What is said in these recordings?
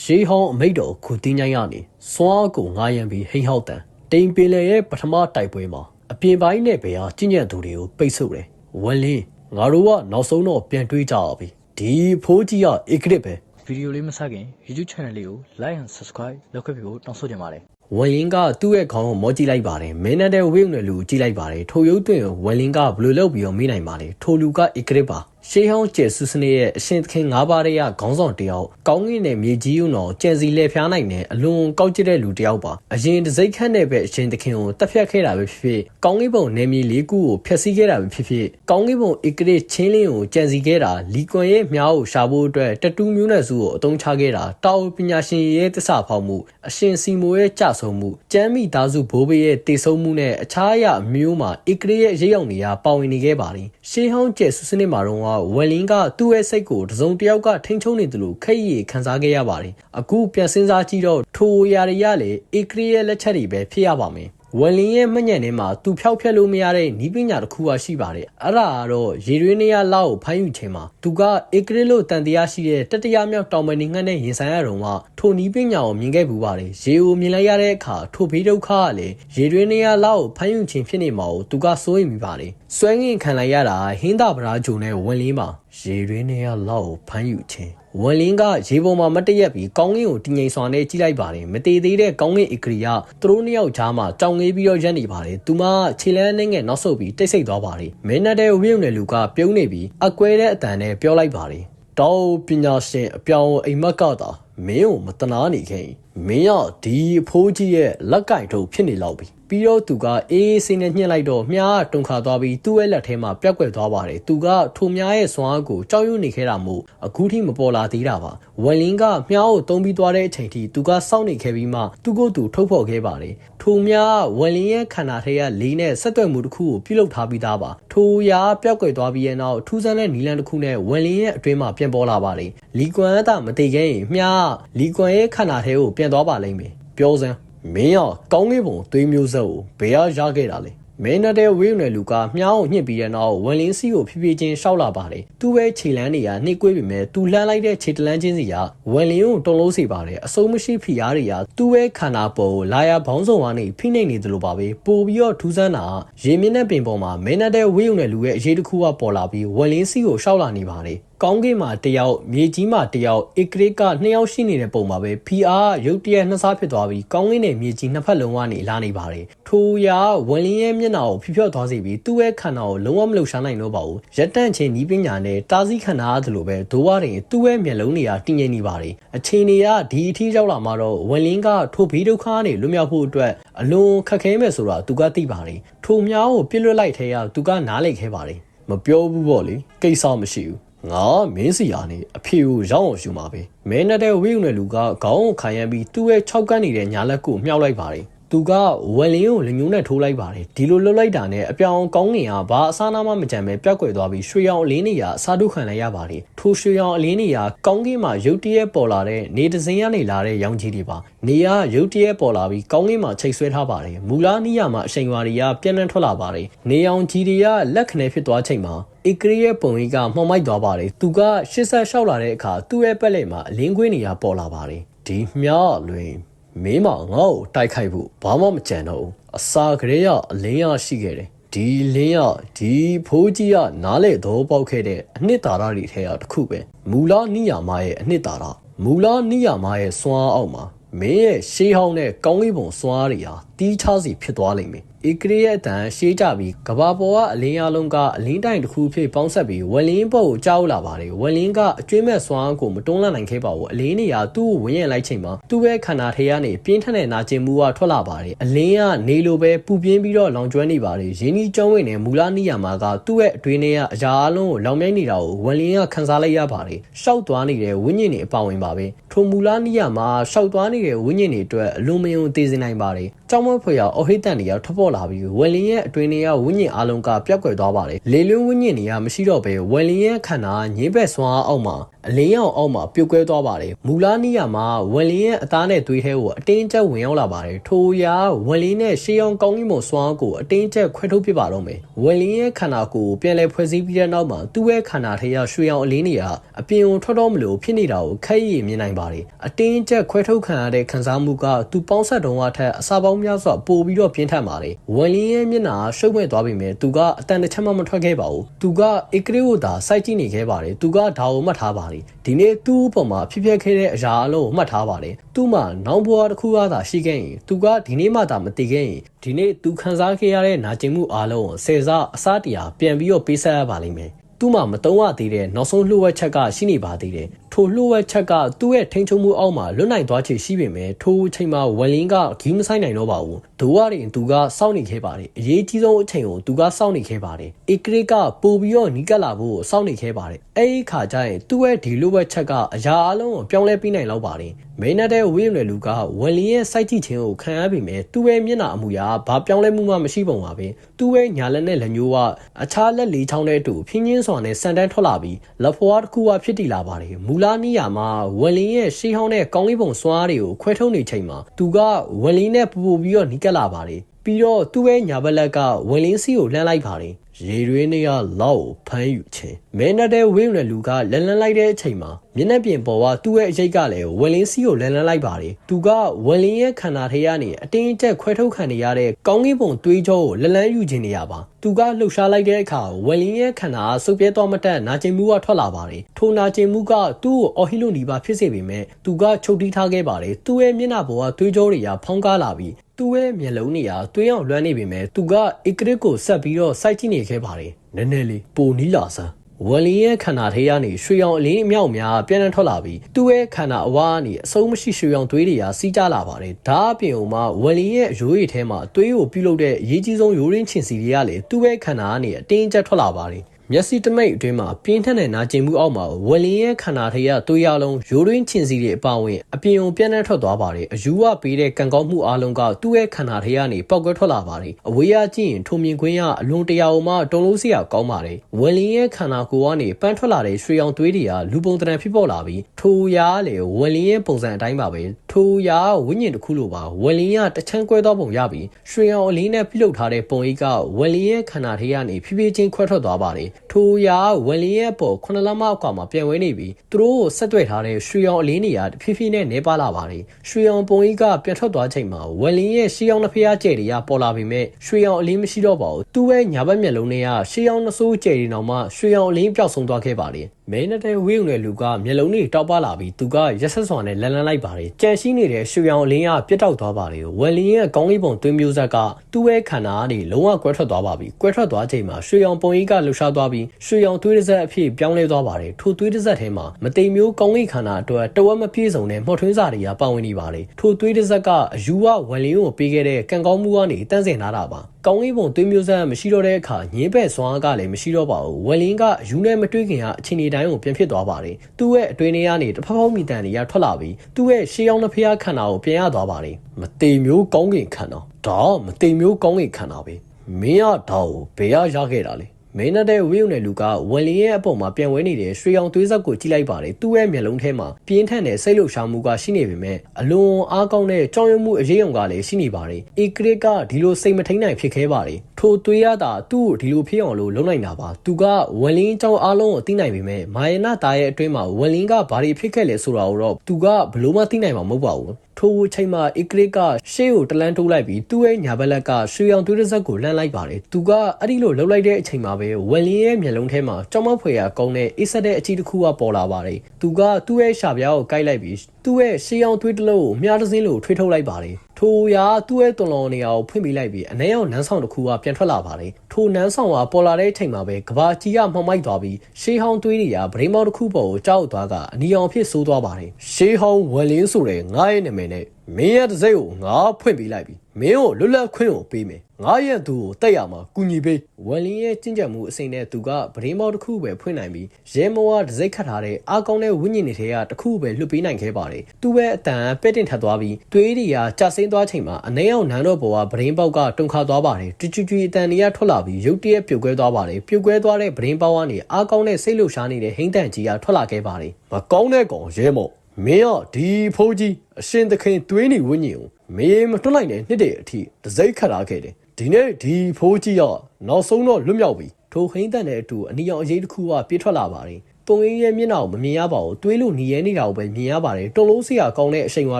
ရှေးဟောင်းအမိတ်တော်ခုတင်းချိုင်းကနေစွားကိုငားရံပြီးဟိန်းဟောက်တန်တိမ်ပင်လယ်ရဲ့ပထမတိုက်ပွဲမှာအပြင်ပိုင်းနဲ့ဘယ်ဟာကြီးညံ့သူတွေကိုပိတ်ဆို့တယ်ဝက်လင်းငါတို့ကနောက်ဆုံးတော့ပြန်တွေးကြရပြီဒီဖိုးကြီးကဧကရစ်ပဲဗီဒီယိုလေးမစခင် YouTube channel လေးကို like and subscribe လုပ်ခဲ့ပြီးဖို့တောင်းဆိုချင်ပါတယ်ဝက်လင်းကသူ့ရဲ့ခေါင်းကိုမောကြည့်လိုက်ပါတယ်မင်းနဲ့တဲ့ဝိုင်းနယ်လူကိုကြည့်လိုက်ပါတယ်ထိုရုပ်တွင်ဝက်လင်းကဘယ်လိုလုပ်ပြီးတော့မေးနိုင်ပါလဲထိုလူကဧကရစ်ပါ ရှေးဟောင်းကျဲဆူစနေရဲ့အရှင်သခင်၅ပါးရဲ့ခေါင်းဆောင်တယောက်ကောင်းကင်နဲ့မြေကြီးုံတော်ကျဲစီလက်ဖျားနိုင်တဲ့အလွန်ကောက်ကျစ်တဲ့လူတယောက်ပါအရင်တစိမ့်ခန့်နဲ့ပဲအရှင်သခင်ကိုတက်ဖြတ်ခဲ့တာပဲဖြစ်ဖြစ်ကောင်းကင်ဘုံနေမြေလေးခုကိုဖျက်ဆီးခဲ့တာပဲဖြစ်ဖြစ်ကောင်းကင်ဘုံဧကရစ်ချင်းလင်းကိုကျဲစီခဲ့တာလီကွန်ရဲ့မြားကိုရှာဖို့အတွက်တတူးမျိုးနဲ့စုကိုအသုံးချခဲ့တာတာဝပညာရှင်ရဲ့တစ္ဆာဖောက်မှုအရှင်စီမိုရဲ့ကြဆုံမှုကျမ်းမိသားစုဘိုးဘေးရဲ့တေဆုံးမှုနဲ့အခြားအရာအမျိုးမှာဧကရစ်ရဲ့ရိပ်အောင်တွေကပါဝင်နေခဲ့ပါတယ်ရှေးဟောင်းကျဲဆူစနစ်မှာတော့ဝယ်လင်းကသူ့ရဲ့စိတ်ကိုတစုံတစ်ယောက်ကထိန်းချုပ်နေတယ်လို့ခက်ရည်ခံစားခဲ့ရပါတယ်အခုပြန်စဉ်းစားကြည့်တော့ထိုအရာတွေကလည်းဧကရစ်ရဲ့လက်ချက်တွေပဲဖြစ်ရပါမယ် ဝယ်လင်းရဲ့မှတ်ညံထဲမှာသူဖျောက်ဖျက်လို့မရတဲ့နီးပညာတစ်ခုကရှိပါတယ်အဲ့ဒါကတော့ရေရွေးနေရလောက်ကိုဖမ်းယူခြင်းမှာသူကဧကရစ်လို့တန်တရားရှိတဲ့တတရမြောက်တောင်ပန်နေငှက်နဲ့ရင်ဆိုင်ရတော့မှထိုနီးပညာကိုမြင်ခဲ့ပူပါတယ်ရေကိုမြင်လိုက်ရတဲ့အခါထိုဘေးဒုက္ခကလည်းရေရွေးနေရလောက်ကိုဖမ်းယူခြင်းဖြစ်နေမှာကိုသူကစိုးရိမ်မိပါတယ်စွဲငင်ခံလိုက်ရတာဟင်းသာပရာဂျုံနဲ့ဝင်လင်းပါ ရေရွေးနေရလောက်ကိုဖမ်းယူခြင်းဝန်လင်းကရေပေါ်မှာမတရက်ပြီးကောင်းကင်ကိုတင်ငိမ်စွာနဲ့ကြည့်လိုက်ပါတယ်မသေးသေးတဲ့ကောင်းကင်ဧကရီကသူတို့နှစ်ယောက်ကြားမှာကြောင်ငေးပြီးတော့ရက်နေပါတယ်သူမခြေလန်းနဲ့ငယ်နောက်ဆုတ်ပြီးတိတ်ဆိတ်သွားပါတယ်မင်းနဲ့တဲ့ဝိုံနယ်လူကပြုံးနေပြီးအကွဲတဲ့အတန်နဲ့ပြောလိုက်ပါတယ်တောက်ပညာရှင်အပြောင်းအိမ်မက်ကသာမင်းကိုမတနာနေခဲ့မင်းကဒီအဖိုးကြီးရဲ့လက်ကင်ထုတ်ဖြစ်နေလောက်ပြီ ပြီးတော့သူကအေးအေးဆေးနဲ့ညှစ်လိုက်တော့မြားတုန်ခါသွားပြီးသူ့ရဲ့လက်ထဲမှာပြက်ကွက်သွားပါတယ်သူကထိုမြားရဲ့စွမ်းအားကိုကြောက်ရွံ့နေခဲ့တာမို့အခုထိမပေါ်လာသေးတာပါဝယ်လင်းကမြားကိုတုံးပြီးသွားတဲ့အချိန်ထိသူကစောင့်နေခဲ့ပြီးမှသူ့ကိုယ်သူထုတ်ဖော်ခဲ့ပါတယ်ထိုမြားဝယ်လင်းရဲ့ခန္ဓာထဲကလေးနဲ့ဆက်သွယ်မှုတစ်ခုကိုပြုလုပ်ထားပြီးသားပါထိုရာပြက်ကွက်သွားပြီးရဲ့နောက်ထူးဆန်းတဲ့နီလန်တစ်ခုနဲ့ဝယ်လင်းရဲ့အတွင်းမှာပြန်ပေါ်လာပါတယ်လီကွမ်အသာမတိခဲ့ရင်မြားလီကွမ်ရဲ့ခန္ဓာထဲကိုပြန်သွားပါလိမ့်မယ်ပြောစမ်း မင်းရောကောင်းကင်ဘုံသွေးမျိုးဆက်ကိုဘယ်ရရခဲ့တာလဲမင်းနဲ့တဲ့ဝေးနယ်လူကမြားကိုညှစ်ပြီးတဲ့နောက်ဝန်လင်းစီကိုဖြည်းဖြည်းချင်းရှောက်လာပါတယ်သူ့ပဲခြေလန်းတွေကနှိကွေးပြီမဲ့သူလှမ်းလိုက်တဲ့ခြေတလန်းချင်းစီကဝန်လင်းကိုတုံလို့စေပါတယ်အစုံမရှိဖိအားတွေကသူ့ပဲခန္ဓာပေါ်ကိုလာရဘောင်းဆောင်ကနေဖိနှိပ်နေတယ်လို့ပါပဲပို့ပြီးတော့ထူးဆန်းတာရေမြင့်တဲ့ပင်ပေါ်မှာမင်းနဲ့တဲ့ဝေးနယ်လူရဲ့အရေးတစ်ခုကပေါ်လာပြီးဝန်လင်းစီကိုရှောက်လာနေပါတယ် ကောင်းကင်မှာတယောက်မြေကြီးမှာတယောက်ဧကရစ်ကနှစ်ယောက်ရှိနေတဲ့ပုံပါပဲ PR ရုတ်တရက်နှစ်စားဖြစ်သွားပြီးကောင်းကင်နဲ့မြေကြီးနှစ်ဖက်လုံးကနေလာနေပါတယ်ထိုရာဝန်လင်းရဲ့မျက်နှာကိုဖြဖြော့သွားစေပြီးသူ့ရဲ့ခန္ဓာကိုလုံးဝမလှုပ်ရှားနိုင်တော့ပါဘူးရက်တန့်ချင်းနီးပညာနဲ့တားဆီးခန္ဓာအဲ့လိုပဲဒိုးဝရင်သူ့ရဲ့မျက်လုံးတွေကတည်ငြိမ်နေပါတယ်အချိန်တွေကဒီအထိရောက်လာမှတော့ဝန်လင်းကထိုဘေးဒုက္ခကနေလွတ်မြောက်ဖို့အတွက်အလွန်ခက်ခဲမယ်ဆိုတာသူကသိပါတယ်ထိုမြောင်းကိုပြစ်လွတ်လိုက်ထဲကသူကနားလိုက်ခဲ့ပါတယ်မပြောဘူးပေါ့လေကိစ္စမရှိဘူး ငါမင်းစီယာနေအဖေကိုရောက်အောင်ယူမှာပဲမဲနဲ့တဲ့ဝိုံနယ်လူကခေါင်းကိုခံရပြီးသူ့ရဲ့၆ကန်းနေတဲ့ညာလက်ကိုမြှောက်လိုက်ပါတယ် သူကဝယ်လင်းကိုလညုံနဲ့ထိုးလိုက်ပါတယ်ဒီလိုလှုပ်လိုက်တာနဲ့အပြောင်ကောင်းငင်ကဘာအစားနာမှမကြံပဲပြောက်ကွယ်သွားပြီးရွှေရောင်အလင်းနေရအစားထုတ်ခံလိုက်ရပါတယ်ထိုရွှေရောင်အလင်းနေရကောင်းကင်မှာရုတ်တရက်ပေါ်လာတဲ့နေတစင်းကနေလာတဲ့ရောင်ကြီးတွေပါနေရရုတ်တရက်ပေါ်လာပြီးကောင်းကင်မှာချိတ်ဆွဲထားပါတယ်မူလာနီးယာမှာအချိန်ဝါတွေကပြန့်နှံ့ထွက်လာပါတယ်နေရောင်ကြီးတွေကလက်ခနဲဖြစ်သွားချိန်မှာဧကရီရဲ့ပုံရိပ်ကမှောင်မိုက်သွားပါတယ်သူကရှစ်ဆက်လျှောက်လာတဲ့အခါသူ့ရဲ့ပက်လက်မှာအလင်းကွင်းနေရပေါ်လာပါတယ်ဒီမြားလွင် မင်းမငါ့ကိုတိုက်ခိုက်ဖို့ဘာမှမကြံတော့ဘူးအစာကလေးကအလင်းရရှိခဲ့တယ်ဒီလင်းရဒီဖိုးကြီးကနားလေတော့ပေါက်ခဲ့တဲ့အနှစ်သာရတွေထဲကတစ်ခုပဲမူလာနိယာမရဲ့အနှစ်သာရမူလာနိယာမရဲ့စွမ်းအားအောက်မှာမင်းရဲ့ရှေးဟောင်းတဲ့ကောင်းကင်ဘုံစွမ်းအားတွေဟာတီးခြားစီဖြစ်သွားလိမ့်မယ်ဧကရီရဲ့အတန်ရှေးကြပြီးကဘာပေါ်ကအလင်းအလုံးကအလင်းတိုင်တစ်ခုဖြစ်ပေါင်းဆက်ပြီးဝလင်းပေါ်ကိုကြောက်လာပါတယ်ဝလင်းကအကျွေးမဲ့စွမ်းကိုမတွန်းလှန်နိုင်ခဲ့ပါဘူးအလင်းနေရာသူ့ကိုဝင်းရလိုက်ချိန်မှာသူ့ရဲ့ခန္ဓာထဲကနေပြင်းထန်တဲ့နာကျင်မှုကထွက်လာပါတယ်အလင်းကနေလိုပဲပူပြင်းပြီးတော့လောင်ကျွမ်းနေပါတယ်ရင်းနှီးကျွမ်းဝင်တဲ့မူလာနီယာမှာကသူ့ရဲ့အတွင်းထဲကအရာအလုံးကိုလောင်မြိုက်နေတာကိုဝလင်းကခန်းစားလိုက်ရပါတယ်ရှောက်သွားနေတဲ့ဝိညာဉ်တွေအပါဝင်ပါပဲထိုမူလာနီယာမှာရှောက်သွားနေတဲ့ဝိညာဉ်တွေအတွက်အလွန်မယုံသေးစေနိုင်ပါတယ် ကြောင်းမဖွေရအော်ဟိတန်တွေကထွက်ပေါ်လာပြီးဝယ်လင်းရဲ့အတွင်းတွေကဝိညာဉ်အလုံးကပြတ်ကွယ်သွားပါတယ်လေလွန်းဝိညာဉ်တွေကမရှိတော့ဘဲဝယ်လင်းရဲ့ခန္ဓာငင်းဘက်ဆွမ်းအားအောက်မှာအလင်းရောင်အောက်မှာပြုတ်ကွဲသွားပါတယ်မူလာနီယာမှာဝယ်လင်းရဲ့အသားနဲ့သွေးထဲကိုအတင်းကျပ်ဝင်ရောက်လာပါတယ်ထိုရာဝယ်လင်းနဲ့ရှေးအောင်ကောင်းကင်ဘုံဆွမ်းအားကိုအတင်းကျပ်ခွဲထုတ်ပစ်ပါတော့မယ်ဝယ်လင်းရဲ့ခန္ဓာကိုယ်ပြန်လည်ဖွဲ့စည်းပြီးတဲ့နောက်မှာသူ့ရဲ့ခန္ဓာထဲကရွှေရောင်အလင်းတွေကအပြင်ကိုထွက်တော့မလို့ဖြစ်နေတာကိုခက်ရည်မြင်နိုင်ပါတယ်အတင်းကျပ်ခွဲထုတ်ခံရတဲ့ခံစားမှုကသူပေါင်းဆက်တုံးကထက်အစာပေါင်းများစွာပိုပြီးတော့ပြင်းထန်ပါတယ်ဝယ်လင်းရဲ့မျက်နှာရှုပ်မဲ့သွားပြီမဲ့သူကအတန်တစ်ချက်မှမထွက်ခဲ့ပါဘူးသူကအက်ကလေးကိုသာစိုက်ကြည့်နေခဲ့ပါတယ်သူကဒါကိုမှတ်ထားပါတယ်ဒီနေ့သူ့ပုံမှာဖြစ်ပျက်ခဲ့တဲ့အရာအလုံးကိုမှတ်ထားပါတယ်သူ့မှာနောင်ဘွားတစ်ခုသာရှိခဲ့ရင်သူကဒီနေ့မှသာမသိခဲ့ရင်ဒီနေ့သူခံစားခဲ့ရတဲ့နာကျင်မှုအလုံးကိုဆယ်စားအစားတရားပြန်ပြီးတော့ပေးဆက်ရပါလိမ့်မယ်သူ့မှာမတုံးရသေးတဲ့နောက်ဆုံးလှုပ်ဝက်ချက်ကရှိနေပါသေးတယ် ထိုလှုပ်ဝက်ချက်ကသူ့ရဲ့ထိန်ချုံမှုအောက်မှာလွတ်နိုင်သွားချေရှိပေမဲ့ထိုအချိန်မှာဝယ်လင်းကဂီးမဆိုင်နိုင်တော့ပါဘူးဒိုးရရင်သူကစောင့်နေခဲ့ပါတယ်အရေးကြီးဆုံးအချိန်ကိုသူကစောင့်နေခဲ့ပါတယ်ဧကရစ်ကပို့ပြီးတော့နီးကပ်လာဖို့စောင့်နေခဲ့ပါတယ်အဲ့ဒီခါကျရင်သူ့ရဲ့ဒီလှုပ်ဝက်ချက်ကအရာအလုံးကိုပြောင်းလဲပြီးနိုင်လောက်ပါတယ်မိန်နတဲ့ဝိလွယ်လူကဝယ်လင်းရဲ့စိုက်ကြည့်ခြင်းကိုခံရပြီမဲ့သူ့ရဲ့မျက်နှာအမူအရာဘာပြောင်းလဲမှုမှမရှိပုံပါပဲသူ့ရဲ့ညာလက်နဲ့လက်ညှိုးကအခြားလက်လေးချောင်းတဲ့အတူဖြင်းချင်းစွာနဲ့ဆန်တန်းထွက်လာပြီးလက်ဖွားတစ်ခုကဖြစ်တည်လာပါတယ်မူလာနီယာမှာဝယ်လင်းရဲ့ရှေးဟောင်းတဲ့ကောင်းလေးပုံစွမ်းအားတွေကိုခွဲထုတ်နေချိန်မှာသူကဝယ်လင်းနဲ့ပူပူပြီးတော့နီးကပ်လာပါတယ်ပြီးတော့သူ့ရဲ့ညာဘက်လက်ကဝယ်လင်းစီကိုလှမ်းလိုက်ပါတယ်ရေရွေးနေရလောက်ဖမ်းယူခြင်းမဲနတဲ့ဝင်းရလူကလန်လန်လိုက်တဲ့အချိန်မှာ မျက်နှာပြင်ပေါ်ကသူ့ရဲ့အရိတ်ကလည်းဝယ်လင်းစီကိုလန်လန်လိုက်ပါတယ်သူကဝယ်လင်းရဲ့ခန္ဓာထဲကနေအတင်းအကျပ်ခွဲထုတ်ခံနေရတဲ့ကောင်းကင်ပုံတွေးကြောကိုလလန်းယူခြင်းနေရပါသူကလှုပ်ရှားလိုက်တဲ့အခါဝယ်လင်းရဲ့ခန္ဓာစုပ်ပြဲသွားမတက်နာကျင်မှုကထွက်လာပါတယ်ထိုနာကျင်မှုကသူ့ကိုအော်ဟီလိုနီပါဖြစ်စေပေမဲ့သူကချုပ်တီးထားခဲ့ပါတယ်သူ့ရဲ့မျက်နှာပေါ်ကတွေးကြောတွေကဖောင်းကားလာပြီးသူ့ရဲ့မျက်လုံးတွေကတွေးအောင်လွှမ်းနေပေမဲ့သူကအီကရစ်ကိုဆက်ပြီးတော့စိုက်ကြည့်နေခဲ့ပါတယ်နည်းနည်းလေးပိုနီးလာစမ်း ဝယ်လင်းရဲ့ခန္ဓာထဲကနေရွှေရောင်အလင်းအမြောက်များပြန်လည်ထွက်လာပြီးသူ့ရဲ့ခန္ဓာအဝါကနေအဆုံးမရှိရွှေရောင်သွေးတွေကစီးကျလာပါတယ်။ဒါအပြင်ဥမှာဝယ်လင်းရဲ့ရိုးရည်ထဲမှာသွေးကိုပြုတ်လုတဲ့အရေးကြီးဆုံးရိုးရင်းချင်စီတွေကလည်းသူ့ရဲ့ခန္ဓာကနေအတင်းကျပ်ထွက်လာပါတယ်။ မျက်စိတမိတ်အတွင်းမှာပြင်းထန်တဲ့နာကျင်မှုအောက်မှာဝယ်လင်းရဲ့ခန္ဓာထရသွေးရလုံးရိုးရင်းချင်စီတွေအပါအဝင်အပြင်ုံပြန့်နှံ့ထွက်သွားပါတယ်အယူဝပေးတဲ့ကံကောင်းမှုအလုံးကသူ့ရဲ့ခန္ဓာထရကနေပောက်ကွဲထွက်လာပါတယ်အဝေးရကြည့်ရင်ထုံမြင်ခွင်းကအလွန်တရာအုံမှတုံလို့စရာကောင်းပါတယ်ဝယ်လင်းရဲ့ခန္ဓာကိုယ်ကနေပန်းထွက်လာတဲ့ရွှေရောင်သွေးတွေကလူပုံတံဖြစ်ပေါ်လာပြီးထိုရာလေဝယ်လင်းရဲ့ပုံစံအတိုင်းပါပဲထိုရာဝိညာဉ်တစ်ခုလိုပါဝယ်လင်းရတချမ်းကွဲသောပုံရပြီးရွှေရောင်အလင်းနဲ့ပြုလုပ်ထားတဲ့ပုံအိတ်ကဝယ်လင်းရဲ့ခန္ဓာထရကနေဖြည်းဖြည်းချင်းခွဲထွက်သွားပါတယ်ထိုရာဝယ်လင်းရဲ့ပေါ်ခုနလမအကွာမှာပြန်ဝဲနေပြီးသူတို့ကိုဆက်သွယ်ထားတဲ့ရွှေရောင်အလင်းတွေကဖြည်းဖြည်းနဲ့နေပါလာပါတယ်ရွှေရောင်ပုံကြီးကပြန်ထွက်သွားချိန်မှာဝယ်လင်းရဲ့ရှေးရောင်နှစ်ဖျားကျဲတွေကပေါ်လာပေမဲ့ရွှေရောင်အလင်းမရှိတော့ပါဘူးသူ့ရဲ့ညာဘက်မျက်လုံးတွေကရှေးရောင်နှစိုးကျဲတွေနောက်မှရွှေရောင်အလင်းပျောက်ဆုံးသွားခဲ့ပါတယ်မဲနတဲ့ဝေးုံတဲ့လူကမျက်လုံးတွေတောက်ပလာပြီးသူကရက်ဆက်စွာနဲ့လန်လန်လိုက်ပါတယ်ကြံရှိနေတဲ့ရွှေရောင်အလင်းကပြတ်တောက်သွားပါတယ်ဝယ်လင်းရဲ့ကောင်းလေးပုံသွင်းမျိုးဆက်ကသူ့ရဲ့ခန္ဓာကနေလုံးဝကွဲထွက်သွားပါပြီကွဲထွက်သွားချိန်မှာရွှေရောင်ပုံကြီးကလှူရှားသွားပြီးရွှေရောင်သွေးတစ်စက်အဖြစ်ပြောင်းလဲသွားပါတယ်ထိုသွေးတစ်စက်ထဲမှာမတိမ်မျိုးကောင်းလေးခန္ဓာအတွက်တဝက်မပြည့်စုံတဲ့မှုတ်ထွင်းစာတွေကပါဝင်နေပါတယ်ထိုသွေးတစ်စက်ကအယူဝဝယ်လင်းကိုပေးခဲ့တဲ့ကံကောင်းမှုကနေတန့်စင်လာတာပါ ကောင်းလေးပုံသွေးမျိုးဆက်မရှိတော့တဲ့အခါညင်းဘက်စွမ်းကလည်းမရှိတော့ပါဘူးဝယ်လင်းကယူနဲ့မတွေ့ခင်ကအချိန်ဒီတိုင်းကိုပြန်ဖြစ်သွားပါတယ်သူ့ရဲ့အတွင်းထဲကနေတဖက်ဖောက်မိတန်တွေကထွက်လာပြီးသူ့ရဲ့ရှေးရောင်တစ်ဖျားခန္ဓာကိုပြန်ရသွားပါတယ်မတိမ်မျိုးကောင်းကင်ခန္ဓာဒါမတိမ်မျိုးကောင်းကင်ခန္ဓာပဲမင်းကဒါကိုဘယ်ရရခဲ့တာလဲ မင်းနဲ့ဝေးုံတဲ့လူကဝယ်လင်းရဲ့အပေါ်မှာပြန်ဝဲနေတဲ့ရွှေရောင်သွေးဆက်ကိုကြည့်လိုက်ပါတယ်သူ့ရဲ့မျက်လုံးထဲမှာပြင်းထန်တဲ့စိတ်လှုပ်ရှားမှုကရှိနေပေမဲ့အလွန်အားကောင်းတဲ့ကြောင်ရွံ့မှုအရေးအုံကလည်းရှိနေပါတယ်အေကရစ်ကဒီလိုစိတ်မထိန်နိုင်ဖြစ်ခဲ့ပါတယ်ထိုသွေးရတာသူ့ကိုဒီလိုဖြစ်အောင်လို့လုပ်နိုင်တာပါသူကဝယ်လင်းကြောင်အားလုံးကိုသိနိုင်ပေမဲ့မာယနာသားရဲ့အတွင်းမှာဝယ်လင်းကဘာတွေဖြစ်ခဲ့လဲဆိုတာကိုတော့သူကဘလို့မှသိနိုင်မှာမဟုတ်ပါဘူးထိုအချိန်မှာအီကရစ်ကရှေ့ကိုတလန်းတိုးလိုက်ပြီးသူ့ရဲ့ညာဘက်လက်ကရွှေရောင်သွေးတစ်စက်ကိုလှမ်းလိုက်ပါတယ်သူကအဲ့ဒီလိုလှုပ်လိုက်တဲ့အချိန်မှာပဲဝယ်လင်းရဲ့မျက်လုံးထဲမှာကြောင်မဖွယ်ရာကောင်းတဲ့အိဆက်တဲ့အချီတစ်ခုကပေါ်လာပါတယ်သူကသူ့ရဲ့ရှာပြားကိုကိုက်လိုက်ပြီးသူ့ရဲ့ရှေးရောင်သွေးတစ်လုံးကိုမြားတစ်စင်းလိုထွေးထုတ်လိုက်ပါတယ် ထိုရာသူ့ရဲ့တွန်လော်နေရာကိုဖွင့်ပေးလိုက်ပြီးအနည်းအောင်နန်းဆောင်တစ်ခုကပြန်ထွက်လာပါတယ်ထိုနန်းဆောင်ကပေါ်လာတဲ့အချိန်မှာပဲကဘာကြီးကမှောင်မိုက်သွားပြီးရှေးဟောင်းသွေးတွေကဗရိမောတစ်ခုပေါ်ကိုကြောက်သွားကအနီအောင်ဖြစ်ဆိုးသွားပါတယ်ရှေးဟောင်းဝယ်လင်းဆိုတဲ့ငါ့ရဲ့နာမည်နဲ့မင်းရဲ့တစ်စိတ်ကိုငါဖွင့်ပေးလိုက်ပြီမင်းကိုလွတ်လပ်ခွင့်ကိုပေးမယ်ငါရဲ့သူကိုတက်ရမှာကုညီပေးဝမ်လင်းရဲ့ကျင့်ကြံမှုအစိမ့်နဲ့သူကပရင်းမောတစ်ခုပဲဖွင့်နိုင်ပြီးရဲမောကတစ်စိတ်ခတ်ထားတဲ့အာကောင်းတဲ့ဝိညာဉ်တွေထဲကတစ်ခုပဲလွတ်ပေးနိုင်ခဲ့ပါတယ်သူ့ရဲ့အတန်ပဲ့တင်ထပ်သွားပြီးသွေးတွေကကျဆင်းသွားချိန်မှာအနေအောင်နန်းတော်ပေါ်ကပရင်းပေါက်ကတုန်ခါသွားပါတယ်တူချူချူအတန်တွေကထွက်လာပြီးရုတ်တရက်ပြုတ်ကွဲသွားပါတယ်ပြုတ်ကွဲသွားတဲ့ပရင်းပေါက်ကနေအာကောင်းတဲ့စိတ်လှုပ်ရှားနေတဲ့ဟိမ့်တန်ကြီးကထွက်လာခဲ့ပါတယ်မကောင်းတဲ့ကောင်ရဲမောမင်းကဒီဖိုးကြီးအရှင်သခင်သွေးနေဝိညာဉ်ကိုမေးမတွတ်လိုက်တဲ့နှစ်တည်းအထိတစိမ့်ခတ်ထားခဲ့တယ်ဒီနေ့ဒီဖိုးကြီးကနောက်ဆုံးတော့လွတ်မြောက်ပြီထိုဟိမ့်တန်တဲ့အတူအနီရောင်အရေးတစ်ခုကပြေးထွက်လာပါတယ် ပုံရင်းရဲ့မျက်နှာကိုမမြင်ရပါဘူးတွေးလို့နေရဲနေတာကိုပဲမြင်ရပါတယ်တုံလုံးစရာကောင်းတဲ့အချိန်ဝါ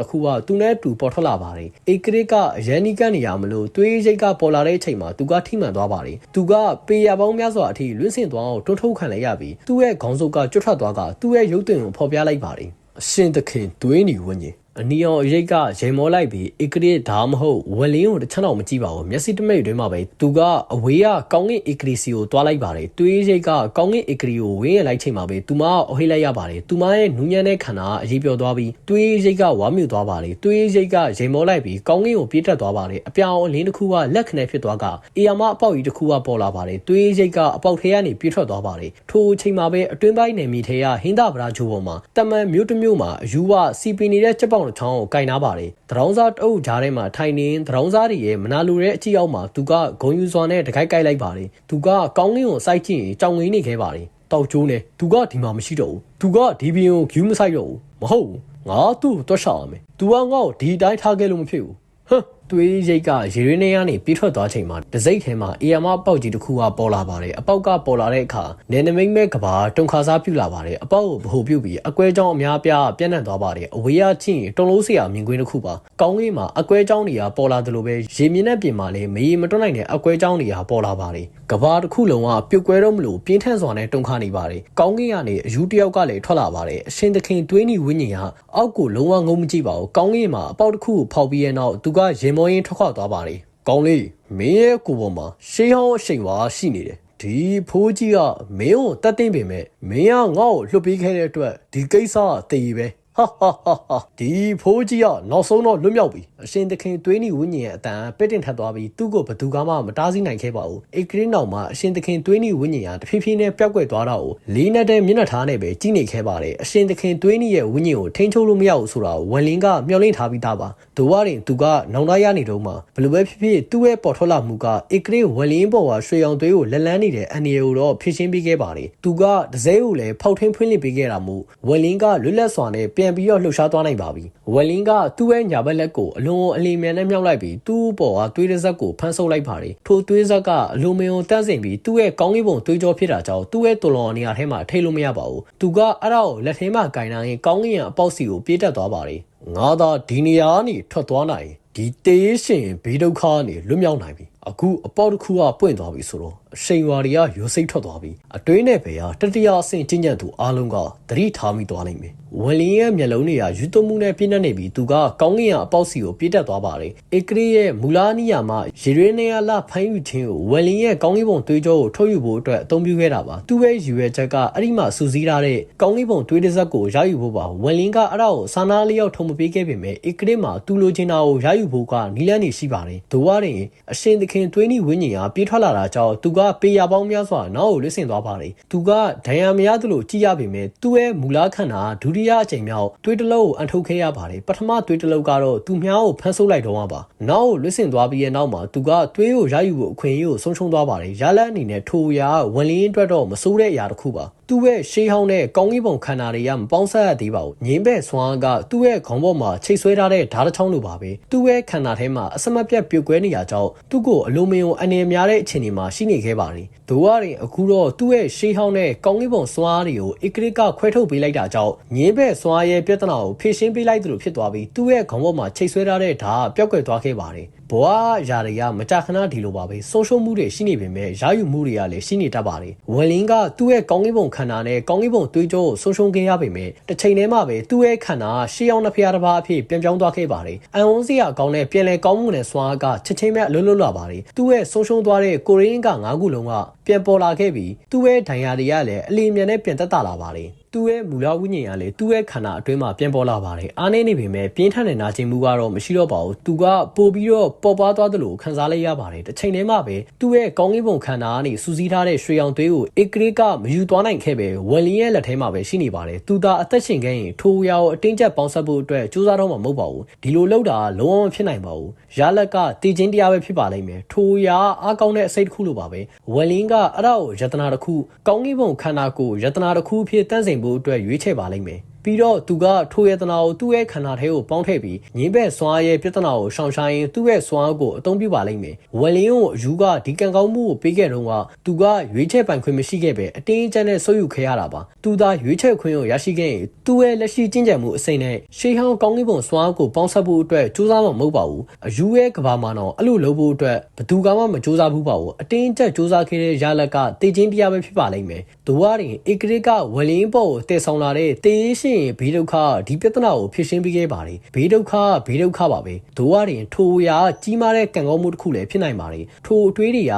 တစ်ခုကသူနဲ့အတူပေါ်ထွက်လာပါတယ်အေကရစ်ကအရန်နီကန်နေရမလို့တွေးရိတ်ကပေါ်လာတဲ့အချိန်မှာသူကထိမှန်သွားပါတယ်သူကပေရပေါင်းများစွာအထိလွင့်ဆင့်သွားအောင်တွန်းထုတ်ခံလိုက်ရပြီးသူ့ရဲ့ခေါင်းစုပ်ကကျွတ်ထွက်သွားကသူ့ရဲ့ရုပ်သွင်းကိုဖော်ပြလိုက်ပါတယ်အရှင်သခင်တွေးနေဝင်းကြီး အနီအောင်အရိတ်ကရေမောလိုက်ပြီးဧကရစ်ဒါမဟုတ်ဝလင်းကိုတစ်ချက်တော့မကြည့်ပါဘူးမျက်စိတမိတ်တွင်းမှာပဲသူကအဝေးကကောင်းကင်ဧကရီစီကိုတွားလိုက်ပါတယ်တွေးရိတ်ကကောင်းကင်ဧကရီကိုဝင်းရလိုက်ချိန်မှာပဲသူမအဟိလိုက်ရပါတယ်သူမရဲ့နူးညံ့တဲ့ခန္ဓာအရေးပြောသွားပြီးတွေးရိတ်ကဝါမြူသွားပါတယ်တွေးရိတ်ကရေမောလိုက်ပြီးကောင်းကင်ကိုပြေးတက်သွားပါတယ်အပြောင်အလင်းတစ်ခုကလက်ခနဲ့ဖြစ်သွားကအေယာမအပေါက်ကြီးတစ်ခုကပေါ်လာပါတယ်တွေးရိတ်ကအပေါက်ထဲကနေပြေးထွက်သွားပါတယ်ထိုအချိန်မှာပဲအတွင်းပိုင်းနယ်မြေထဲကဟင်းသာဗရာချိုးပေါ်မှာတမန်မျိုးတစ်မျိုးမှာအယူဝစီပီနေတဲ့ချက်ပေါင်တစ်ချောင်းကိုကင်နာပါတယ်။တရောင်းစားတအုပ်ကြားထဲမှာထိုင်နေတရောင်းစားတွေရဲ့မနာလိုတဲ့အကြည့်အောက်မှာသူကဂုံယူစွာနဲ့တခိုက်ကိုက်လိုက်ပါတယ်။သူကကောင်းကင်ကိုစိုက်ကြည့်ရင်ကြောင်ငင်းနေခဲ့ပါတယ်။တောက်ကျိုးနဲ့သူကဒီမှာမရှိတော့ဘူး။သူကဒီဘီယံကိုဂယူးမဆိုင်တော့ဘူး။မဟုတ်ဘူး။ငါသူ့ကိုတွက်ရှာရမယ်။ तू ကငါ့ကိုဒီအတိုင်းထားခဲ့လို့မဖြစ်ဘူး။ဟမ် သွေးရိတ်ကရေရင်းထဲကနေပြေးထွက်သွားချိန်မှာတစိမ့်ထဲမှာအေယာမပေါက်ကြီးတစ်ခုကပေါ်လာပါတယ်အပေါက်ကပေါ်လာတဲ့အခါနယ်နမိတ်မဲ့ကဘာတုံခါစားပြူလာပါတယ်အပေါက်ကိုဗဟုပြုတ်ပြီးအကွဲကြောင်းအများပြားပြန့်နှံ့သွားပါတယ်အဝေးရချင်းတုံလုံးစရာမြင်ကွင်းတစ်ခုပါကောင်းကင်မှာအကွဲကြောင်းတွေကပေါ်လာတယ်လို့ပဲရေမြင့်တဲ့ပြင်မှာလည်းမေးမတွန်းနိုင်တဲ့အကွဲကြောင်းတွေကပေါ်လာပါတယ်ကဘာတစ်ခုလုံးကပြုတ်ကွဲတော့မလို့ပြင်းထန်စွာနဲ့တုံခါနေပါတယ်ကောင်းကင်ကနေအယူတယောက်ကလည်းထွက်လာပါတယ်အရှင်သခင်တွေးနီဝိညာဉ်ကအောက်ကိုလုံးဝငုံမကြည့်ပါဘူးကောင်းကင်မှာအပေါက်တစ်ခုကိုဖောက်ပြီးရဲ့နောက်သူကရေမောရင်းထွက်ခွာသွားပါတယ်ကောင်းလေးမင်းရဲ့ကိုယ်ပေါ်မှာရှေးဟောင်းအချိန်ဝါရှိနေတယ်ဒီဖိုးကြီးကမင်းကိုတတ်သိမ့်ပေမဲ့မင်းကငါ့ကိုလှုပ်ပေးခဲ့တဲ့အတွက်ဒီကိစ္စကတည်ပဲ ဟာဟာဟာဟာဒီဖိုးကြီးကနောက်ဆုံးတော့လွတ်မြောက်ပြီအရှင်သခင်တွေးနီဝိညာဉ်ရဲ့အတန်ပစ်တင်ထပ်သွားပြီးသူ့ကိုဘသူကမှမတားဆီးနိုင်ခဲ့ပါဘူးအိတ်ကရင်းနောက်မှာအရှင်သခင်တွေးနီဝိညာဉ်ဟာတဖြည်းဖြည်းနဲ့ပျောက်ကွယ်သွားတာကိုလေးနဲ့တဲ့မျက်နှာထားနဲ့ပဲကြည့်နေခဲ့ပါတယ်အရှင်သခင်တွေးနီရဲ့ဝိညာဉ်ကိုထိန်းချုပ်လို့မရဘူးဆိုတာကိုဝန်လင်းကမျှော်လင့်ထားပြီးသားပါဒိုဝရင်သူကနောင်တရနေတော့မှဘလို့ပဲဖြစ်ဖြစ်သူ့ရဲ့ပေါ်ထွက်လာမှုကအိတ်ကရင်းဝန်လင်းပေါ်ကရွှေရောင်သွေးကိုလက်လန်းနေတဲ့အန်ဒီယိုတော့ဖြစ်ရှင်းပေးခဲ့ပါတယ်သူကဒဇဲကိုလည်းဖောက်ထင်းဖွင့်လှစ်ပေးခဲ့တာမို့ဝန်လင်းကလွတ်လပ်စွာနဲ့ပြန်ပြီးတော့လှုပ်ရှားသွားနိုင်ပါပြီဝယ်လင်းကသူ့ရဲ့ညာဘက်လက်ကိုအလွန်အလီမြန်နဲ့မြောက်လိုက်ပြီးသူ့ပေါ်ကသွေးတစ်စက်ကိုဖမ်းဆုပ်လိုက်ပါတယ်ထိုသွေးစက်ကအလိုမယုံတန့်စင်ပြီးသူ့ရဲ့ကောင်းကင်ဘုံသွေးကြောဖြစ်တာကြောင့်သူ့ရဲ့တော်တော်နေရာထဲမှာထိလို့မရပါဘူးသူကအဲ့ဒါကိုလက်ထဲမှာကင်နိုင်ရင်ကောင်းကင်ရအပေါက်စီကိုပြေးတက်သွားပါတယ်ငါသာဒီနေရာကနေထွက်သွားနိုင်ဒီတေးရှင်ဘေးဒုက္ခကနေလွတ်မြောက်နိုင်ပြီအခုအပေါက်တစ်ခုကပွင့်သွားပြီဆိုတော့အရှိန်ဝါတွေကရိုစိတ်ထွက်သွားပြီအတွင်းနဲ့ပဲဟာတတိယအဆင့်ကျင့်ကြံသူအားလုံးကသတိထားမိသွားနိုင်မယ်ဝန်လင်းရဲ့မျက်လုံးတွေကယူသွမှုနဲ့ပြည့်နေပြီးသူကကောင်းကင်ရအပေါက်စီကိုပြေးတက်သွားပါတယ်ဧကရီရဲ့မူလာနီယာမှာရေရင်းနေရလဖိုင်းယူခြင်းကိုဝန်လင်းရဲ့ကောင်းကင်ဘုံသွေးကြောကိုထုတ်ယူဖို့အတွက်အသုံးပြုခဲ့တာပါသူ့ရဲ့ယူရဲ့ချက်ကအဲ့ဒီမှာစူးစီးထားတဲ့ကောင်းကင်ဘုံသွေးတစ်စက်ကိုရယူဖို့ပါဝန်လင်းကအဲ့ဒါကိုစာနာလျောက်ထုံမပေးခဲ့ပေမဲ့ဧကရီမှာသူ့လိုချင်တာကိုရယူဖို့ကနီလန်းနေရှိပါတယ်ဒိုဝရင်အရှင်သခင်သွေးနီဝင်းညင်ဟာပြေးထွက်လာတာကြောင့်သူကပေရပေါင်းများစွာနောက်ကိုလွတ်ဆင်သွားပါတယ်သူကဒဏ်ရာမရသလိုကြည့်ရပေမဲ့သူ့ရဲ့မူလခန္ဓာဒုတိယအချိန်မြောက်သွေးတစ်လုံးကိုအန်ထုတ်ခဲ့ရပါတယ်ပထမသွေးတစ်လုံးကတော့သူမြားကိုဖမ်းဆုပ်လိုက်တော့ပါနောက်ကိုလွတ်ဆင်သွားပြီးရဲ့နောက်မှာသူကသွေးကိုရယူဖို့အခွင့်အရေးကိုဆုံးရှုံးသွားပါတယ်ရလန်းအနေနဲ့ထိုရာဝန်လင်းအတွက်တော့မစိုးတဲ့အရာတစ်ခုပါ သူ့ရဲ့ရှေးဟောင်းတဲ့ကောင်းကင်ဘုံခန္ဓာတွေကမပေါင်းဆက်ရသေးပါဘူးငင်းဘက်ဆွမ်းကသူ့ရဲ့ခေါင်းပေါ်မှာချိတ်ဆွဲထားတဲ့ဓာတ်တစ်ချောင်းလိုပါပဲသူ့ရဲ့ခန္ဓာထဲမှာအစမပြတ်ပြုတ်ကွဲနေရကြောင်းသူ့ကိုအလိုမယုံအနေများတဲ့အခြေအနေမှာရှိနေခဲ့ပါတယ်ဒိုဝရင်အခုတော့သူ့ရဲ့ရှေးဟောင်းတဲ့ကောင်းကင်ဘုံစွမ်းအားတွေကိုအီကရစ်ကခွဲထုတ်ပေးလိုက်တာကြောင့်ငင်းဘက်စွမ်းအားရဲ့ပြဿနာကိုဖြေရှင်းပေးလိုက်သလိုဖြစ်သွားပြီးသူ့ရဲ့ခေါင်းပေါ်မှာချိတ်ဆွဲထားတဲ့ဓာတ်ပျောက်ကွယ်သွားခဲ့ပါတယ် ဘဝရာတွေကမကြခဏဒီလိုပါပဲဆုံးရှုံးမှုတွေရှိနေပေမဲ့ရယူမှုတွေကလည်းရှိနေတတ်ပါတယ်ဝယ်လင်းကသူ့ရဲ့ကောင်းကင်ဘုံခန္ဓာနဲ့ကောင်းကင်ဘုံသွေးကြောကိုဆုံးရှုံးခဲ့ရပေမဲ့တစ်ချိန်တည်းမှာပဲသူ့ရဲ့ခန္ဓာရှေးအောင်တစ်ဖျားတစ်ပါးအဖြစ်ပြန်ပြောင်းသွားခဲ့ပါတယ်အန်ဝန်းစီယာကောင်းတဲ့ပြန်လည်ကောင်းမှုနဲ့စွမ်းအားကချက်ချင်းပဲအလွတ်လွတ်လာပါတယ်သူ့ရဲ့ဆုံးရှုံးသွားတဲ့ကိုရင်းက၅ခုလုံးကပြန်ပေါ်လာခဲ့ပြီးသူ့ရဲ့ဒဏ်ရာတွေကလည်းအလီမြန်နဲ့ပြန်သက်သာလာပါတယ် သူ့ရဲ့မူလဝိညာဉ်ကလည်းသူ့ရဲ့ခန္ဓာအတွင်းမှာပြန်ပေါ်လာပါတယ်အားနေနေပေမဲ့ပြင်းထန်တဲ့နာကျင်မှုကတော့မရှိတော့ပါဘူးသူကပို့ပြီးတော့ပေါ်ပွားသွားသလိုခံစားလိုက်ရပါတယ်တစ်ချိန်တည်းမှာပဲသူ့ရဲ့ကောင်းကင်ဘုံခန္ဓာကနေစူးစီးထားတဲ့ရွှေရောင်သွေးကိုဧကရေကမယူသွားနိုင်ခဲ့ပဲဝယ်လင်းရဲ့လက်ထဲမှာပဲရှိနေပါတယ်သူသာအသက်ရှင်ခဲ့ရင်ထိုရာကိုအတင်းကျပ်ပေါင်းဆက်ဖို့အတွက်ကြိုးစားတော့မှာမဟုတ်ပါဘူးဒီလိုလုပ်တာလုံးဝမဖြစ်နိုင်ပါဘူးရလက်ကတည်ခြင်းတရားပဲဖြစ်ပါလိမ့်မယ်ထိုရာအားကောင်းတဲ့အစိတ်တစ်ခုလိုပါပဲဝယ်လင်းကအဲ့ဒါကိုယတနာတစ်ခုကောင်းကင်ဘုံခန္ဓာကိုယတနာတစ်ခုအဖြစ်တန့်စင်ဖို့အတွက်ရွေးချယ်ပါလိမ့်မယ် ပြီးတော့သူကထိုယတနာကိုသူ့ရဲ့ခန္ဓာထဲကိုပေါင်းထည့်ပြီးငင်းဘက်စွမ်းအားရဲ့ပြဿနာကိုရှောင်ရှားရင်သူ့ရဲ့စွမ်းအားကိုအသုံးပြုပါလိမ့်မယ်။ဝယ်လင်းကိုအယူကဒီကံကောင်းမှုကိုပေးခဲ့တော့ကသူကရွေးချယ်ပိုင်ခွင့်မရှိခဲ့ပဲအတင်းအကျပ်နဲ့ဆုပ်ယူခဲ့ရတာပါ။သူသာရွေးချယ်ခွင့်ကိုရရှိခဲ့ရင်သူ့ရဲ့လက်ရှိကျင့်ကြံမှုအစိမ့်နဲ့ရှေးဟောင်းကောင်းကင်ဘုံစွမ်းအားကိုပေါင်းစပ်ဖို့အတွက်ကြိုးစားမှာမဟုတ်ပါဘူး။အယူရဲ့ကဘာမှာတော့အဲ့လိုလုပ်ဖို့အတွက်ဘသူကမှမကြိုးစားဘူးပါဘူး။အတင်းအကျပ်ကြိုးစားခဲ့တဲ့ရလက်ကတည်ခြင်းတရားပဲဖြစ်ပါလိမ့်မယ်။ဒိုဝါရင်ဧကရစ်ကဝယ်လင်းပေါ်ကိုတည်ဆောင်လာတဲ့တေးရှင်ဘေးဒုက္ခဒီပြဿနာကိုဖြေရှင်းပေးခဲ့ပါတယ်ဘေးဒုက္ခဘေးဒုက္ခပါပဲဒိုဝါရင်ထိုရာကြီးမားတဲ့ကံကောင်းမှုတစ်ခုလည်းဖြစ်နိုင်ပါတယ်ထိုအတွေးတွေက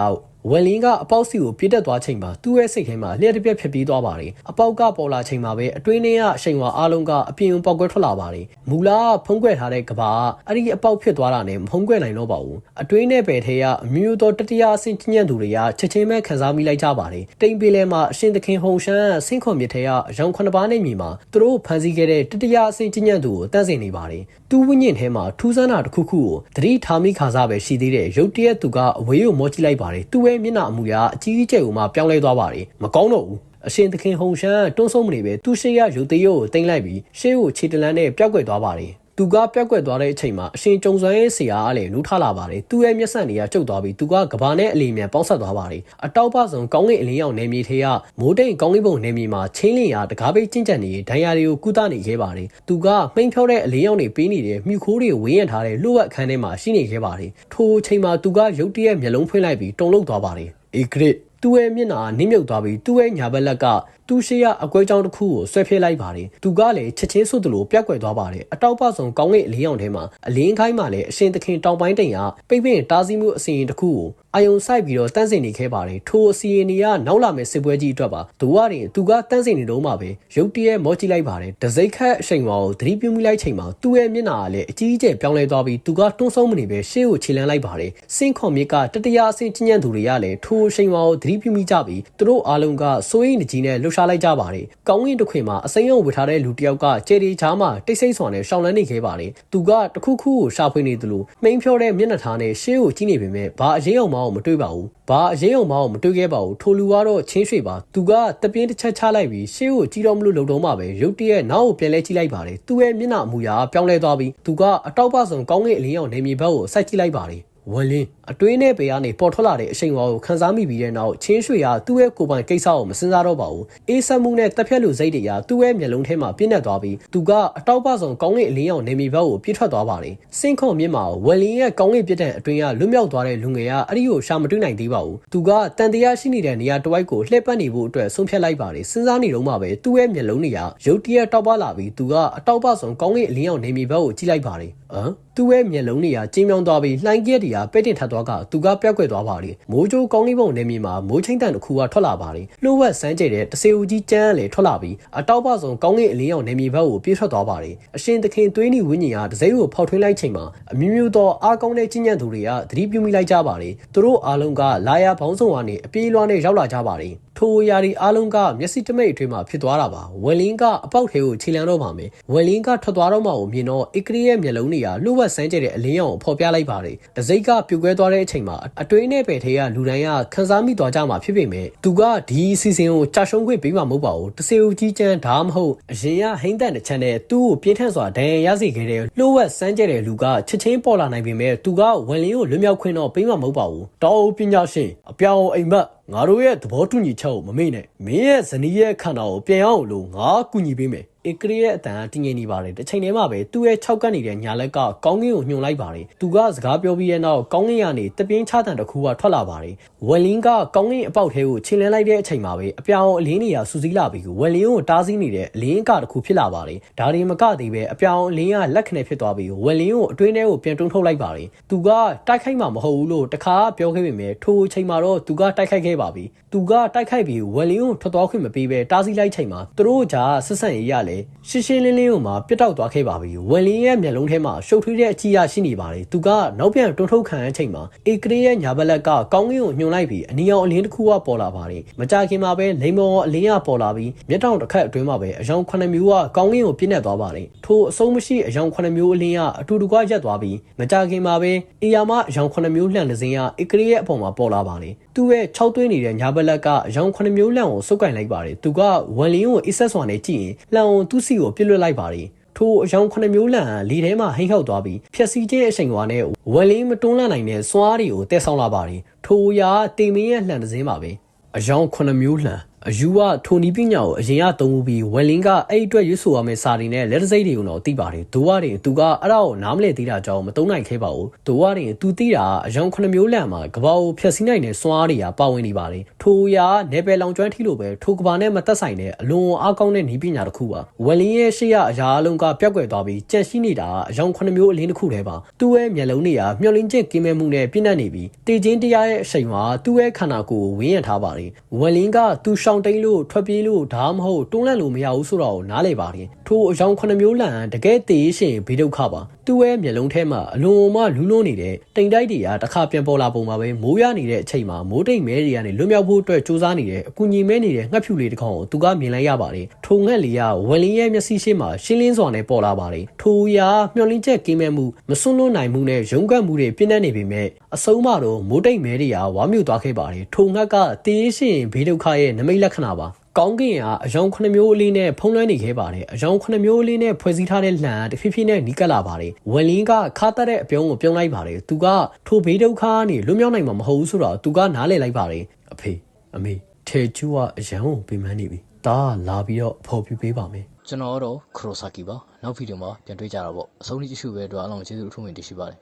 ဝယ်လင်းကအပေါက်စီကိုပြစ်တက်သွားချိန်မှာသူ့ရဲ့စိတ်ထဲမှာလျှက်တစ်ပြက်ဖြစ်ပြီးသွားပါတယ်အပေါက်ကပေါ်လာချိန်မှာပဲအတွင်းထဲကအချိန်ဝါအားလုံးကအပြင်ပေါက်ကွဲထွက်လာပါတယ်မူလာဖုံးကွယ်ထားတဲ့ကဘာအဲ့ဒီအပေါက်ဖြစ်သွားတာနဲ့မဖုံးကွယ်နိုင်တော့ပါဘူးအတွင်းနဲ့ပယ်ထဲကအမျိုးသောတတိယအဆင့်ကျဉ်းညံ့သူတွေကချက်ချင်းပဲခံစားမိလိုက်ကြပါတယ်တိမ်ပီလဲမှာအရှင်သခင်ဟုံရှမ်းဆင့်ခွန်မြစ်ထဲကရောင်ခုနှစ်ပါးနဲ့မြေမှာသူတို့ဖန်ဆီးခဲ့တဲ့တတိယအဆင့်ကျဉ်းညံ့သူကိုတန့်စင်နေပါတယ် သူ့ဝိညာဉ်ထဲမှာထူးဆန်းတာတစ်ခုခုကိုသတိထားမိခါစားပဲရှိသေးတဲ့ရုတ်တရက်သူကအဝေးကိုမောကြည့်လိုက်ပါတယ်သူ့ရဲ့မျက်နှာအမူအရာအကြီးကြီးကျယ်ကိုမှပြောင်းလဲသွားပါတယ်မကောင်းတော့ဘူးအရှင်သခင်ဟုံရှမ်းတွန်းဆုံးမနေပဲသူ့ရှေ့ရရုတ်တရက်ကိုတင်လိုက်ပြီးရှေ့ကိုခြေတလန်းနဲ့ပျောက်ကွယ်သွားပါတယ် သူကပြက်ကွက်သွားတဲ့အချိန်မှာအရှင်ကြုံစွမ်းရဲ့ဆရာကလည်းနူးထလာပါတယ်သူ့ရဲ့မျက်စံတွေကကျုပ်သွားပြီးသူကကဘာနဲ့အလီမြန်ပေါင်းဆက်သွားပါတယ်အတောက်ပဆုံကောင်းကင်အလင်းရောက်နေမြေထဲကမိုးတိမ်ကောင်းကင်ဘုံနေမြေမှာချင်းလင်ရတကားပိတ်ကျင့်ကြံနေဒဏ်ရာတွေကိုကုသနေခဲ့ပါတယ်သူကမှိန်ဖြောတဲ့အလင်းရောက်နေပေးနေတဲ့မြူခိုးတွေဝင်းရထားတဲ့လှုပ်ဝက်ခန်းထဲမှာရှိနေခဲ့ပါတယ်ထိုအချိန်မှာသူကရုတ်တရက်မျက်လုံးဖွင့်လိုက်ပြီးတုန်လှုပ်သွားပါတယ်အေဂရစ်သူ့ရဲ့မျက်နှာနင်းမြုပ်သွားပြီးသူ့ရဲ့ညာဘက်လက်က သူ့ရှေ့ကအကွဲကြောင်တစ်ခုကိုဆွဲဖျက်လိုက်ပါတယ်။သူကလည်းချက်ချင်းဆုတ်သလိုပြက်ကွယ်သွားပါတယ်။အတောက်ပဆုံကောင်းကင်အလင်းရောင်ထဲမှာအလင်းခိုင်းမှလည်းအရှင်သခင်တောင်ပိုင်းတိမ်ကပိတ်ပင်တားဆီးမှုအစီရင်တစ်ခုကိုအာယုံဆိုင်ပြီးတော့တန်းစင်နေခဲ့ပါတယ်။ထိုအစီရင်တွေကနောက်လာမယ့်စစ်ပွဲကြီးအတွက်ပါ။သူကရင်သူကတန်းစင်နေတော့မှပဲရုတ်တရက်မောကြည့်လိုက်ပါတယ်။ဒစိတ်ခတ်အချိန်မှာကိုသတိပြုမိလိုက်ချိန်မှာသူ့ရဲ့မျက်နှာကလည်းအကြီးအကျယ်ပြောင်းလဲသွားပြီးသူကတွန်းဆုံးမနေပဲရှေ့ကိုခြေလန်းလိုက်ပါတယ်။စင်ခွန်မြစ်ကတတရာအဆင့်ချင်းညံ့သူတွေကလည်းထိုအချိန်မှာကိုသတိပြုမိကြပြီးသူတို့အားလုံးကစိုးရိမ်ကြီးနဲ့လှုပ်ရှားလိုက်ကြပါတယ်။ကောင်းကင်တစ်ခွင်မှာအစိမ်းရုံဝတ်ထားတဲ့လူတစ်ယောက်ကကျယ်ဒီချားမှာတိတ်ဆိတ်စွာနဲ့ရှောင်းလန်းနေခဲ့ပါတယ်။သူကတခုခုကိုရှာဖွေနေသလိုမိန်ဖြောတဲ့မျက်နှာထားနဲ့ရှေးကိုကြည့်နေပေမဲ့ဘာအရေးအောင်မအောင်မတွေ့ပါဘူး။ဘာအရေးအောင်မအောင်မတွေ့ခဲ့ပါဘူး။ထိုလူကတော့ချင်းရွှေပါ။သူကတပြင်းတစ်ချက်ချလိုက်ပြီးရှေးကိုကြည့်တော့မလို့လုံတော့မှပဲရုတ်တရက်နောက်ကိုပြန်လဲကြည့်လိုက်ပါတယ်။သူ့ရဲ့မျက်နှာအမူအရာပြောင်းလဲသွားပြီးသူကအတောက်ပဆုံကောင်းကင်အလင်းရောင်နေမြေဘက်ကိုစိုက်ကြည့်လိုက်ပါတယ်။ ဝလင်းအတွင်းနဲ့ပေကနေပေါ်ထွက်လာတဲ့အချိန်ဝါကိုခန်းစားမိပြီးတဲ့နောက်ချင်းရွှေကသူ့ရဲ့ကိုယ်ပိုင်ကိစ္စကိုမစင်စားတော့ပါဘူးအေးဆက်မှုနဲ့တက်ဖြတ်လူစိတ်တွေကသူ့ရဲ့မျက်လုံးထဲမှာပြည့်နေသွားပြီးသူကအတောက်ပဆုံကောင်းကင်အလင်းအောင်နေမီဘက်ကိုပြေးထွက်သွားပါတယ်စင်ခွန်မြင့်မှာဝလင်းရဲ့ကောင်းကင်ပြစ်တဲ့အတွင်းကလွတ်မြောက်သွားတဲ့လူငယ်ကအဲ့ဒီကိုရှာမတွေ့နိုင်သေးပါဘူးသူကတန်တရားရှိနေတဲ့နေရာတစ်ဝိုက်ကိုလှည့်ပတ်နေဖို့အတွက်ဆုံးဖြတ်လိုက်ပါတယ်စဉ်းစားနေတော့မှပဲသူ့ရဲ့မျက်လုံးတွေကရုတ်တရက်တောက်ပလာပြီးသူကအတောက်ပဆုံကောင်းကင်အလင်းအောင်နေမီဘက်ကိုကြည့်လိုက်ပါတယ်ဟမ် သူ့ရဲ့မျက်လုံးတွေကကျင်းပြောင်းသွားပြီးလှိုင်းကျက်တွေကပဲ့တင်ထပ်သွားကသူကပြောက်ကွယ်သွားပါတယ်မိုးကြိုးကောင်းလေးပုံနေမြေမှာမိုးချင်းတန်တစ်ခုကထွက်လာပါတယ်လှို့ဝက်စမ်းကျဲတဲ့တစေဦးကြီးကျန်းလည်းထွက်လာပြီးအတောက်ပဆုံကောင်းကင်အလင်းရောင်နေမြေဘက်ကိုပြေးထွက်သွားပါတယ်အရှင်သခင်သွေးနီဝင်းကြီးကတစိမ့်ကိုဖောက်ထွင်းလိုက်ချိန်မှာအမျိုးမျိုးသောအားကောင်းတဲ့ကြီးညံ့သူတွေကသတိပြုမိလိုက်ကြပါတယ်သူတို့အားလုံးကလာယာဘောင်းဆောင်ကနေအပြေးလွှားနဲ့ရောက်လာကြပါတယ်ထိုအရာဒီအားလုံးကမျက်စိတမိတ်အတွင်းမှာဖြစ်သွားတာပါဝယ်လင်းကအပေါက်ထဲကိုခြေလျံတော့ပါမယ်ဝယ်လင်းကထွက်သွားတော့မှကိုမြင်တော့အကရီရဲ့မျက်လုံးတွေကလှုပ်ဝက်ဆန်းကျတဲ့အလင်းရောင်ကိုဖော်ပြလိုက်ပါတယ်တစိမ့်ကပြိုကွဲသွားတဲ့အချိန်မှာအတွင်းနဲ့ပယ်ထဲကလူတိုင်းကခန်းစားမိသွားကြမှာဖြစ်ပေမဲ့သူကဒီအစီအစဉ်ကိုကြာရှုံးခွင့်ပေးမှာမဟုတ်ပါဘူးတစေဦးကြီးကျန်းဒါမှမဟုတ်အရင်ကဟိမ့်တန်တစ်ချမ်းနဲ့သူ့ကိုပြင်းထန်စွာဒဏ်ရာရစေခဲ့တဲ့လှုပ်ဝက်ဆန်းကျတဲ့လူကချက်ချင်းပေါ်လာနိုင်ပေမဲ့သူကဝယ်လင်းကိုလွတ်မြောက်ခွင့်တော့ပေးမှာမဟုတ်ပါဘူးတောင်းပညာရှင်အပြောင်အိမ်မက် ငါတို့ရဲ့သဘောတူညီချက်ကိုမမေ့နဲ့မင်းရဲ့ဇနီးရဲ့ခန္ဓာကိုပြန်အောင်လို့ငါကူညီပေးမယ်ဧကရီရဲ့အတန်ကတင်းငိမ့်နေပါတယ်တစ်ချိန်တည်းမှာပဲသူ့ရဲ့၆ကပ်နေတဲ့ညာလက်ကကောင်းကင်ကိုညှို့လိုက်ပါတယ်သူကစကားပြောပြီးတဲ့နောက်ကောင်းကင်ကနေတပြင်းချတန်တစ်ခုကထွက်လာပါတယ်ဝက်လင်းကကောင်းကင်အပေါက်ထဲကိုခြေလန်းလိုက်တဲ့အချိန်မှာပဲအပြောင်အလင်းနေရစူးစီးလာပြီးဝက်လင်းကိုတားဆီးနေတဲ့အလင်းကတစ်ခုဖြစ်လာပါတယ်ဒါရင်မကသေးပဲအပြောင်အလင်းကလက်ခနဲ့ဖြစ်သွားပြီးဝက်လင်းကိုအတွင်းထဲကိုပြန်တွန်းထုတ်လိုက်ပါတယ်သူကတိုက်ခိုက်မှာမဟုတ်ဘူးလို့တခါပြောခဲ့ပေမဲ့ထိုအချိန်မှာတော့သူကတိုက်ခိုက်ခဲ့ပါပြီသူကတိုက်ခိုက်ပြီးဝက်လင်းကိုထွက်သွားခွင့်မပေးပဲတားဆီးလိုက်ချိန်မှာသူတို့ကြားဆက်ဆံရေးရလဲရှင်းရှင်းလင်းလင်းကိုမှပြတ်တောက်သွားခဲ့ပါပြီဝက်လင်းရဲ့မျက်လုံးထဲမှာရှုပ်ထွေးတဲ့အကြည့်ရရှိနေပါတယ်သူကနောက်ပြန်တွန်းထုတ်ခံရချိန်မှာအေကရီရဲ့ညာဘက်လက်ကကောင်းကင်ကိုညှို့လိုက်ပြီးအနီရောင်အလင်းတစ်ခုကပေါ်လာပါတယ်မကြခင်မှာပဲလိန်မော်အလင်းကပေါ်လာပြီးမျက်တောင်တစ်ခတ်အတွင်းမှာပဲအယောင်9မျိုးကကောင်းကင်ကိုပြည့်နေသွားပါတယ်ထိုအဆုံးမရှိအယောင်9မျိုးအလင်းကအတူတကွရက်သွားပြီးမကြခင်မှာပဲအေယာမအယောင်9မျိုးလှန်တဲ့စင်းကအေကရီရဲ့အပေါ်မှာပေါ်လာပါတယ် သူ့ရဲ့6သွင်းနေတဲ့ညာဘက်လက်ကအယောင်9မျိုးလှန်ကိုစုပ်ကင်လိုက်ပါတယ်သူကဝန်လင်းကိုအစ်ဆက်စွာနဲ့ကြည့်ရင်လှန်အောင်သူ့စီကိုပြစ်လွတ်လိုက်ပါတယ်ထိုအယောင်9မျိုးလန့်လေထဲမှာဟိမ့်ဟောက်သွားပြီးဖြက်စီခြင်းအချိန်ဝါနဲ့ဝက်လင်းမတွန်းလှန်နိုင်တဲ့စွားတွေကိုတည်ဆောင်လာပါတယ်ထိုရာတင်မင်းရဲ့လှန်တစင်းပါပဲအယောင်9မျိုးလှန် အယူကထိုနီးပညာကိုအရင်ကသုံးပြီးဝက်လင်းကအဲ့အတွက်ရွတ်ဆိုရမယ့်စာတွေနဲ့လက်တစိတ်တွေကိုတော့သိပါတယ်ဒိုဝရင်သူကအဲ့ဒါကိုနားမလည်သေးတာကြောင့်မသုံးနိုင်ခဲ့ပါဘူးဒိုဝရင်သူသိတာအယောင်9မျိုးလန့်မှာကဘာကိုဖျက်ဆီးနိုင်တဲ့စွမ်းအားတွေကပါဝင်နေပါတယ်ထိုရာနယ်ပယ်လောင်ကျွမ်းထီလို့ပဲထိုကဘာနဲ့မသက်ဆိုင်တဲ့အလွန်အားကောင်းတဲ့နီးပညာတစ်ခုပါဝက်လင်းရဲ့ရှေ့ရအရာအလုံးကပျောက်ကွယ်သွားပြီးကြန့်ရှိနေတာအယောင်9မျိုးအလင်းတစ်ခုတည်းပါသူ့ရဲ့မျက်လုံးတွေကမျောလင်းချင်းကင်းမဲ့မှုနဲ့ပြည့်နှက်နေပြီးတေချင်းတရားရဲ့အချိန်မှာသူ့ရဲ့ခန္ဓာကိုယ်ကိုဝင်းရံထားပါတယ်ဝက်လင်းကသူရှောင်တိန်လို့ထွက်ပြေးလို့ဒါမှမဟုတ်တွန်းလှန်လို့မရဘူးဆိုတော့နားလေပါတယ်ထိုအယောင်9မျိုးလန်တကယ်တေးရှင်ဘေးဒုက္ခပါသူ့ရဲ့မျက်လုံးထဲမှာအလွန်မှလူးလုံးနေတဲ့တိမ်တိုက်တွေကတစ်ခါပြန်ပေါ်လာပုံမှာပဲမိုးရနေတဲ့အချိန်မှာမိုးတိမ်မဲတွေကနေလွတ်မြောက်ဖို့အတွက်စူးစမ်းနေတဲ့အကူညီမဲနေတဲ့ငှက်ဖြူလေးတစ်ကောင်ကိုသူကမြင်လိုက်ရပါတယ်ထိုငှက်လေးကဝက်လင်းရဲ့မျက်စိရှိမှာရှင်းလင်းစွာနဲ့ပေါ်လာပါတယ်ထိုရာမျောလင်းချက်ကင်းမဲ့မှုမစွန့်လွတ်နိုင်မှုနဲ့ရုန်းကန်မှုတွေပြင်းနေနေပေမဲ့အဆုံးမှာတော့မိုးတိမ်မဲတွေကဝါမြူသွားခဲ့ပါတယ်ထိုငှက်ကတေးရှင်ဘေးဒုက္ခရဲ့နမိတ်လက္ခဏာပါကောင်းကင်ကအယောင်9မျိုးအလေးနဲ့ဖုံးလွှမ်းနေခဲ့ပါတယ်အယောင်9မျိုးအလေးနဲ့ဖွဲ့စည်းထားတဲ့လှန်တဖြည်းဖြည်းနဲ့နီးကပ်လာပါတယ်ဝက်လင်းကခါတက်တဲ့အပြုံးကိုပြုံးလိုက်ပါတယ်သူကထိုဘေးဒုက္ခကနေလွတ်မြောက်နိုင်မှာမဟုတ်ဘူးဆိုတော့သူကနားလည်လိုက်ပါတယ်အဖေအမေထေကျူကအရန်ကိုပြင်ပန်းနေပြီဒါကလာပြီးတော့အဖော်ပြပေးပါမယ်ကျွန်တော်ကတော့ခရိုဆာကီပါနောက်ဗီဒီယိုမှာပြန်တွေ့ကြတာပေါ့အဆုံးထိကြည့်ရှုပဲအတွက်အားလုံးကျေးဇူးအထူးတင်ရှိပါတယ်